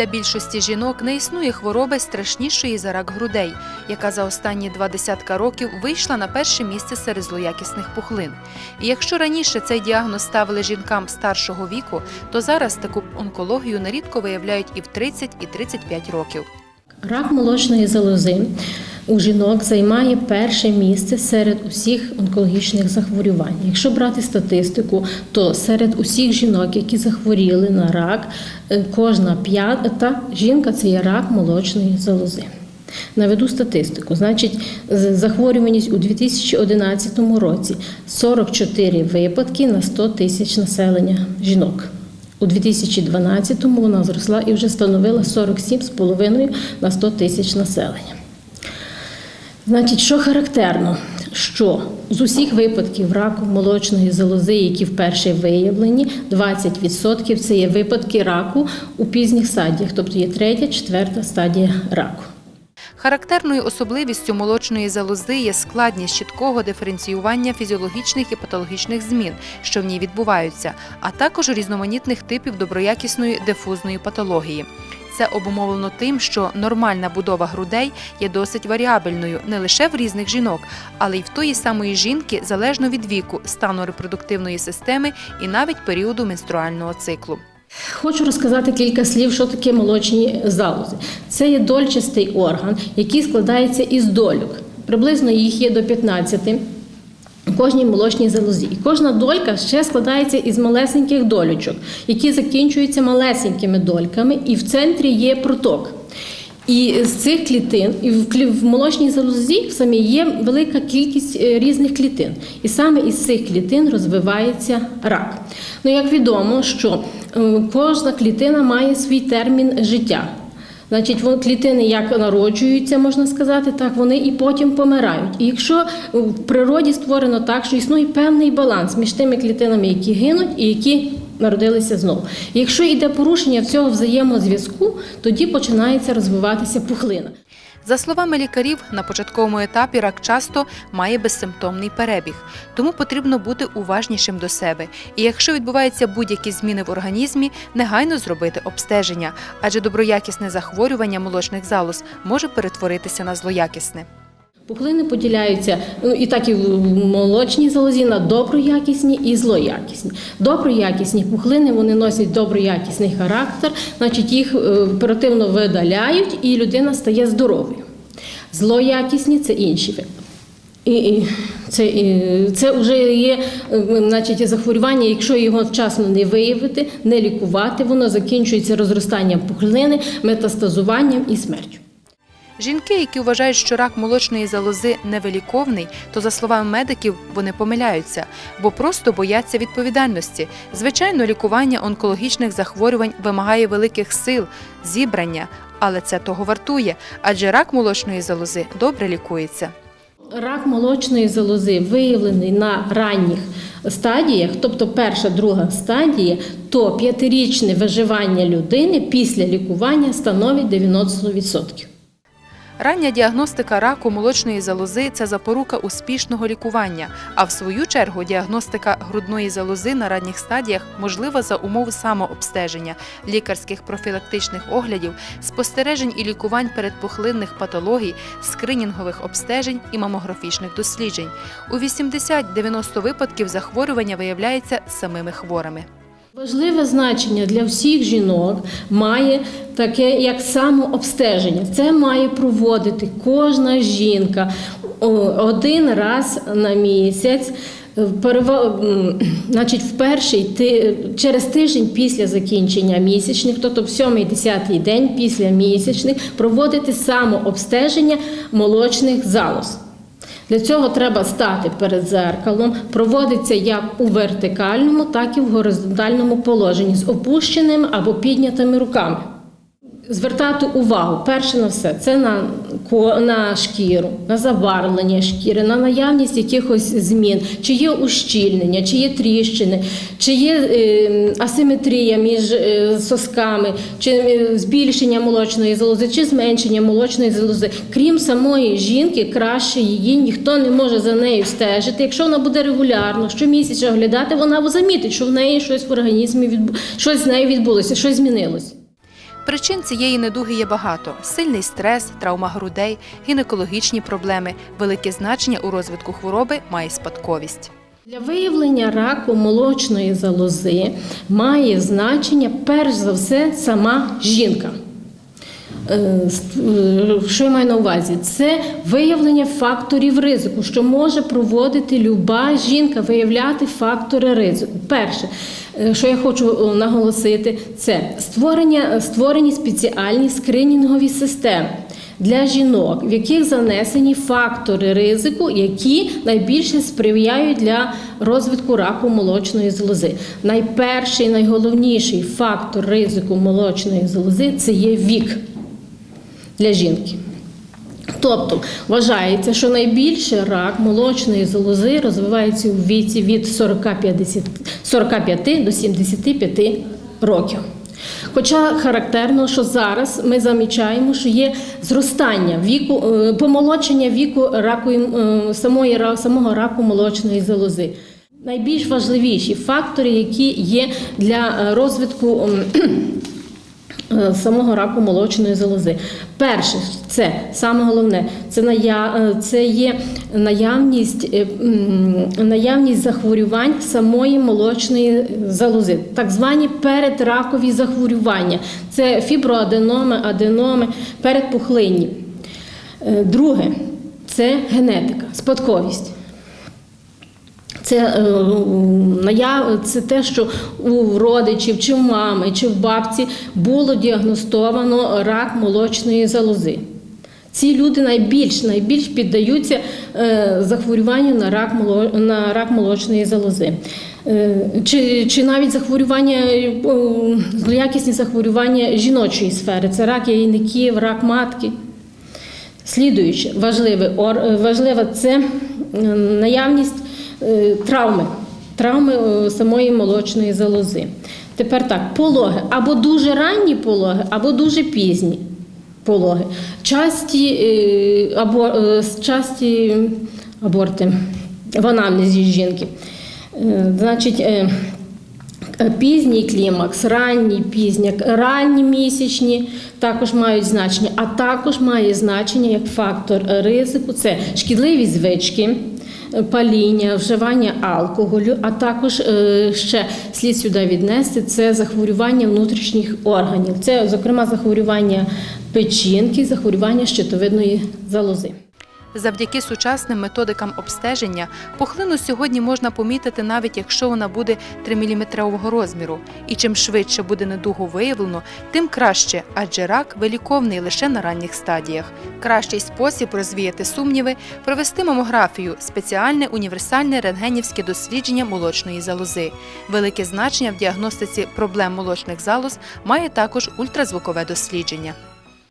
Для більшості жінок не існує хвороби страшнішої за рак грудей, яка за останні два десятка років вийшла на перше місце серед злоякісних пухлин. І якщо раніше цей діагноз ставили жінкам старшого віку, то зараз таку онкологію нерідко виявляють і в 30, і 35 років. Рак молочної залози у жінок займає перше місце серед усіх онкологічних захворювань. Якщо брати статистику, то серед усіх жінок, які захворіли на рак, е, кожна п'ята жінка це є рак молочної залози. Наведу статистику. Значить, захворюваність у 2011 році 44 випадки на 100 тисяч населення жінок. У 2012-му вона зросла і вже становила 47,5 на 100 тисяч населення. Значить, що характерно, що з усіх випадків раку молочної залози, які вперше виявлені, 20% це є випадки раку у пізніх стадіях, тобто є третя, четверта стадія раку. Характерною особливістю молочної залози є складність чіткого диференціювання фізіологічних і патологічних змін, що в ній відбуваються, а також різноманітних типів доброякісної дифузної патології. Це обумовлено тим, що нормальна будова грудей є досить варіабельною не лише в різних жінок, але й в тої самої жінки залежно від віку, стану репродуктивної системи і навіть періоду менструального циклу. Хочу розказати кілька слів, що таке молочні залози. Це є дольчастий орган, який складається із дольок. Приблизно їх є до 15 у кожній молочній залозі. І кожна долька ще складається із малесеньких долючок, які закінчуються малесенькими дольками, і в центрі є проток. І з цих клітин, і в молочній залозі в є велика кількість е, різних клітин. І саме із цих клітин розвивається рак. Ну, як відомо, що е, кожна клітина має свій термін життя. Значить, вон- клітини як народжуються, можна сказати, так вони і потім помирають. І якщо в природі створено так, що існує певний баланс між тими клітинами, які гинуть і які народилися знову. Якщо йде порушення цього взаємозв'язку, тоді починається розвиватися пухлина. За словами лікарів, на початковому етапі рак часто має безсимптомний перебіг, тому потрібно бути уважнішим до себе. І якщо відбуваються будь-які зміни в організмі, негайно зробити обстеження, адже доброякісне захворювання молочних залоз може перетворитися на злоякісне. Пухлини поділяються ну і так і в молочній залозі на доброякісні і злоякісні. Доброякісні пухлини вони носять доброякісний характер, значить їх е, оперативно видаляють, і людина стає здоровою. Злоякісні це інші випадки. І, і це, і, це вже є е, значить, захворювання, якщо його вчасно не виявити, не лікувати, воно закінчується розростанням пухлини, метастазуванням і смертю. Жінки, які вважають, що рак молочної залози невиліковний, то за словами медиків вони помиляються, бо просто бояться відповідальності. Звичайно, лікування онкологічних захворювань вимагає великих сил, зібрання, але це того вартує, адже рак молочної залози добре лікується. Рак молочної залози виявлений на ранніх стадіях, тобто перша, друга стадія, то п'ятирічне виживання людини після лікування становить 90%. Рання діагностика раку молочної залози це запорука успішного лікування. А в свою чергу діагностика грудної залози на ранніх стадіях можлива за умов самообстеження, лікарських профілактичних оглядів, спостережень і лікувань передпухлинних патологій, скринінгових обстежень і мамографічних досліджень. У 80-90 випадків захворювання виявляється самими хворими. Важливе значення для всіх жінок має таке як самообстеження. Це має проводити кожна жінка один раз на місяць. Перева- Значить, в перший ти через тиждень після закінчення місячних, тобто в сьомий десятий день після місячних, проводити самообстеження молочних залоз. Для цього треба стати перед зеркалом, проводиться як у вертикальному, так і в горизонтальному положенні з опущеними або піднятими руками. Звертати увагу, перше на все, це на, на шкіру, на забарвлення шкіри, на наявність якихось змін, чи є ущільнення, чи є тріщини, чи є е, асиметрія між е, сосками, чи е, збільшення молочної залози, чи зменшення молочної залози. Крім самої жінки, краще її ніхто не може за нею стежити. Якщо вона буде регулярно, щомісяця оглядати, вона замітить, що в неї щось в організмі відбу... щось з нею відбулося, щось змінилося. Причин цієї недуги є багато: сильний стрес, травма грудей, гінекологічні проблеми, велике значення у розвитку хвороби має спадковість. Для виявлення раку молочної залози має значення перш за все сама жінка. Е, е, Що я маю на увазі? Це виявлення факторів ризику, що може проводити люба жінка, виявляти фактори ризику. Перше, е, що я хочу наголосити, це створення, створені спеціальні скринінгові системи для жінок, в яких занесені фактори ризику, які найбільше сприяють для розвитку раку молочної залози. Найперший, найголовніший фактор ризику молочної залози це є вік для жінки. Тобто вважається, що найбільше рак молочної залози розвивається у віці від 45 до 75 років. Хоча характерно, що зараз ми замічаємо, що є зростання віку, е, помолодшення віку раку, е, самої, самого раку молочної залози. Найбільш важливіші фактори, які є для е, розвитку самого раку молочної залози. Перше, це саме головне, це, ная, е, це є наявність, е, наявність захворювань самої молочної залози, так звані передракові захворювання. Це фіброаденоми, аденоми, передпухлинні. Е, Друге, це генетика, спадковість. Це, е, наяв- це те, що у родичів, чи в мами, чи в бабці було діагностовано рак молочної залози. Ці люди найбільш, найбільш піддаються е, захворюванню на рак, на рак молочної залози. Е, Чи, чи навіть захворювання, е, злоякісні захворювання жіночої сфери. Це рак яйників, рак матки. Слідуюче важливе, важливе це е, наявність е, травми, травми е, самої молочної залози. Тепер так, пологи або дуже ранні пологи, або дуже пізні пологи. Часті, е, або, е, часті аборти в анамнезі жінки. Е, Значить, е, Пізній клімакс, ранній пізняк, ранні місячні також мають значення, а також має значення як фактор ризику це шкідливі звички, паління, вживання алкоголю, а також е, ще слід сюди віднести це захворювання внутрішніх органів. Це, зокрема, захворювання печінки, захворювання щитовидної залози. Завдяки сучасним методикам обстеження пухлину сьогодні можна помітити навіть якщо вона буде 3-мм розміру. І чим швидше буде недугу виявлено, тим краще, адже рак виліковний лише на ранніх стадіях. Кращий спосіб розвіяти сумніви провести мамографію спеціальне універсальне рентгенівське дослідження молочної залози. Велике значення в діагностиці проблем молочних залоз має також ультразвукове дослідження.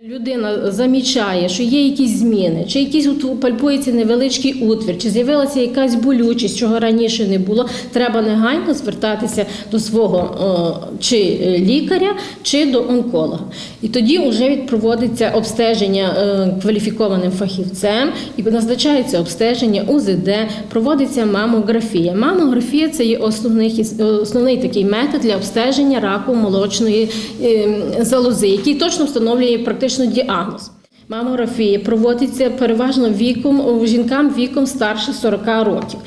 Людина замічає, що є якісь зміни, чи якийсь от пальпується невеличкий утвір, чи з'явилася якась болючість, чого раніше не було. Треба негайно звертатися до свого е, чи лікаря, чи до онколога. І тоді вже проводиться обстеження е, кваліфікованим фахівцем і назначається обстеження УЗД, проводиться мамографія. Мамографія це є основний, основний такий метод для обстеження раку молочної е, залози, який точно встановлює практично діагноз. Мамографія проводиться переважно віком жінкам віком старше 40 років.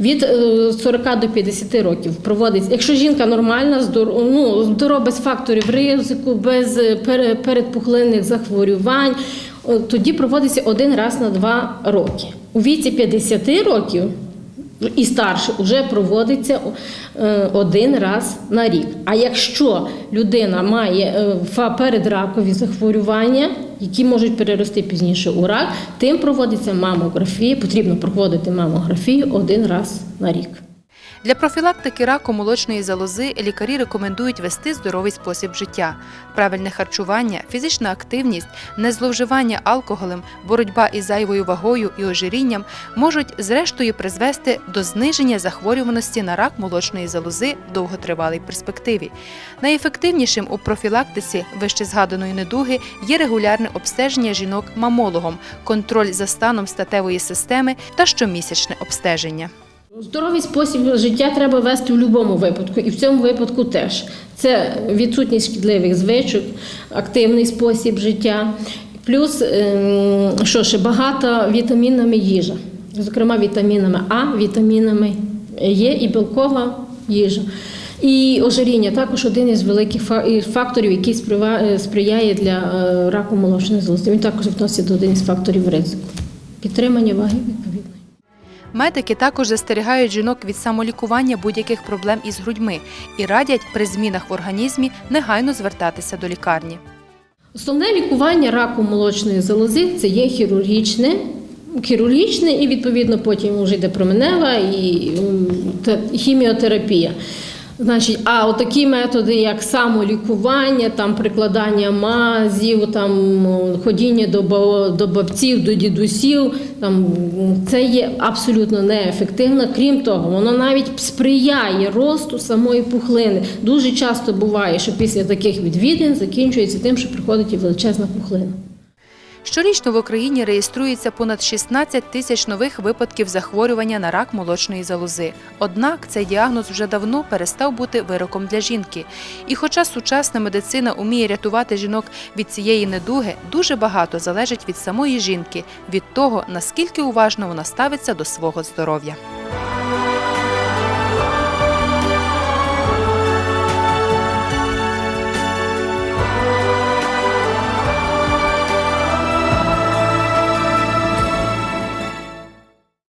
Від е, 40 до 50 років проводиться. Якщо жінка нормальна, здорова, ну, здорова без факторів ризику, без е, передпухлинних захворювань, е, тоді проводиться один раз на два роки. У віці 50 років і старше вже проводиться е, один раз на рік. А якщо людина має е, передракові захворювання, які можуть перерости пізніше у рак, тим проводиться мамографія. Потрібно проводити мамографію один раз на рік. Для профілактики раку молочної залози лікарі рекомендують вести здоровий спосіб життя, правильне харчування, фізична активність, незловживання алкоголем, боротьба із зайвою вагою і ожирінням можуть зрештою призвести до зниження захворюваності на рак молочної залози в довготривалій перспективі. Найефективнішим у профілактиці вище згаданої недуги є регулярне обстеження жінок мамологом, контроль за станом статевої системи та щомісячне обстеження. Здоровий спосіб життя треба вести в будь-якому випадку, і в цьому випадку теж. Це відсутність шкідливих звичок, активний спосіб життя, плюс ем, що ще багата вітамінами їжа, зокрема вітамінами А, вітамінами Є і білкова їжа. І ожиріння також один із великих факторів, який е, сприяє для е, раку молочної залози. Він також відносить до один із факторів ризику. Підтримання ваги. Медики також застерігають жінок від самолікування будь-яких проблем із грудьми і радять при змінах в організмі негайно звертатися до лікарні. Основне лікування раку молочної залози це є хірургічне. Хірургічне і відповідно потім вже йде променева і хіміотерапія. Значить, а отакі методи, як самолікування, там прикладання мазів, там ходіння до, до бабців, до дідусів, там це є абсолютно неефективно. Крім того, воно навіть сприяє росту самої пухлини. Дуже часто буває, що після таких відвідин закінчується тим, що приходить і величезна пухлина. Щорічно в Україні реєструється понад 16 тисяч нових випадків захворювання на рак молочної залози. Однак цей діагноз вже давно перестав бути вироком для жінки. І хоча сучасна медицина уміє рятувати жінок від цієї недуги, дуже багато залежить від самої жінки, від того, наскільки уважно вона ставиться до свого здоров'я.